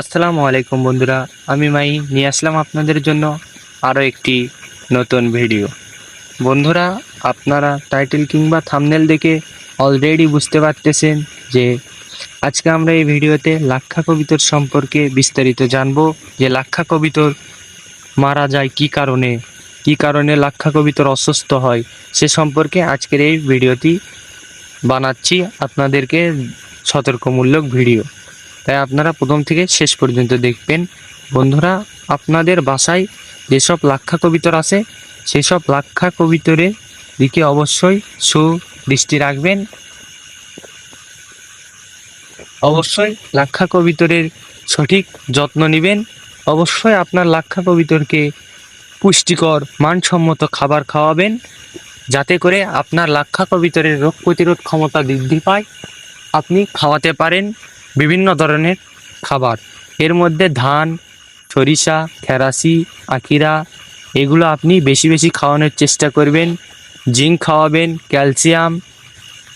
আসসালামু আলাইকুম বন্ধুরা, আমি মাই, নিয়ে আসলাম আপনাদের জন্য আরও একটি নতুন ভিডিও। বন্ধুরা, আপনারা টাইটেল কিংবা থামনেল দেখে অলরেডি বুঝতে পারতেছেন যে আজকে আমরা এই ভিডিওতে লাক্ষা কবিতর সম্পর্কে বিস্তারিত জানব, যে লাক্ষা কবিতর মারা যায় কি কারণে কি কারণে লাক্ষা কবিতর অসুস্থ হয়, সে সম্পর্কে আজকের এই ভিডিওটি বানাচ্ছি আপনাদেরকে সতর্কমূলক ভিডিও। তাই আপনারা প্রথম থেকে শেষ পর্যন্ত দেখবেন। বন্ধুরা, আপনাদের বাসায় যেসব লাক্ষা কবিতর আছে, সেসব লাক্ষা কবিতরের দিকে অবশ্যই সুদৃষ্টি রাখবেন। অবশ্যই লাক্ষা কবিতরের সঠিক যত্ন নেবেন। অবশ্যই আপনার লাক্ষা কবিতরকে পুষ্টিকর, মানসম্মত খাবার খাওয়াবেন, যাতে করে আপনার লাক্ষা কবিতরের রোগ প্রতিরোধ ক্ষমতা বৃদ্ধি পায়। আপনি খাওয়াতে পারেন। বিভিন্ন ধরনের খাবার। এর মধ্যে ধান, সরিষা খেরাসি আকিরা এগুলো আপনি বেশি বেশি খাওয়ানোর চেষ্টা করবেন। জিঙ্ক খাওয়াবেন, ক্যালসিয়াম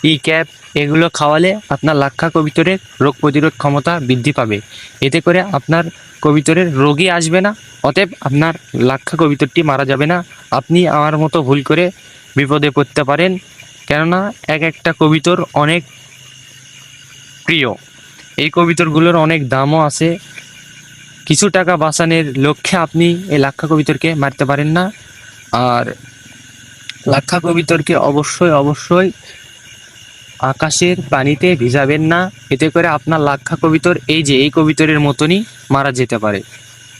ই ক্যাপ এগুলো খাওয়ালে আপনার লাক্ষা কবিতরের রোগ প্রতিরোধ ক্ষমতা বৃদ্ধি পাবে। এতে করে আপনার কবিতরের রোগই আসবে না, অতএব আপনার লাক্ষা কবিতরটি মারা যাবে না। আপনি আমার মতো ভুল করে বিপদে পড়তে পারেন। কেননা এক একটা কবিতর অনেক প্রিয়। এই কবিতরগুলোর অনেক দামও আছে। কিছু টাকা বাঁচানোর লক্ষ্যে আপনি এই লাক্ষা কবিতরকে মারতে পারেন না। আর লাক্ষা কবিতরকে অবশ্যই অবশ্যই আকাশের পানিতে ভিজাবেন না। এতে করে আপনার লাক্ষা কবিতর এই যে, এই কবিতরের মতনই মারা যেতে পারে।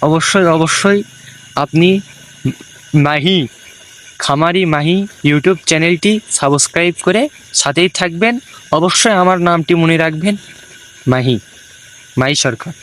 অবশ্যই অবশ্যই আপনি মাহি, খামারি মাহি ইউটিউব চ্যানেলটি সাবস্ক্রাইব করে সাথেই থাকবেন। অবশ্যই আমার নামটি মনে রাখবেন। মাহি মাহি সরকার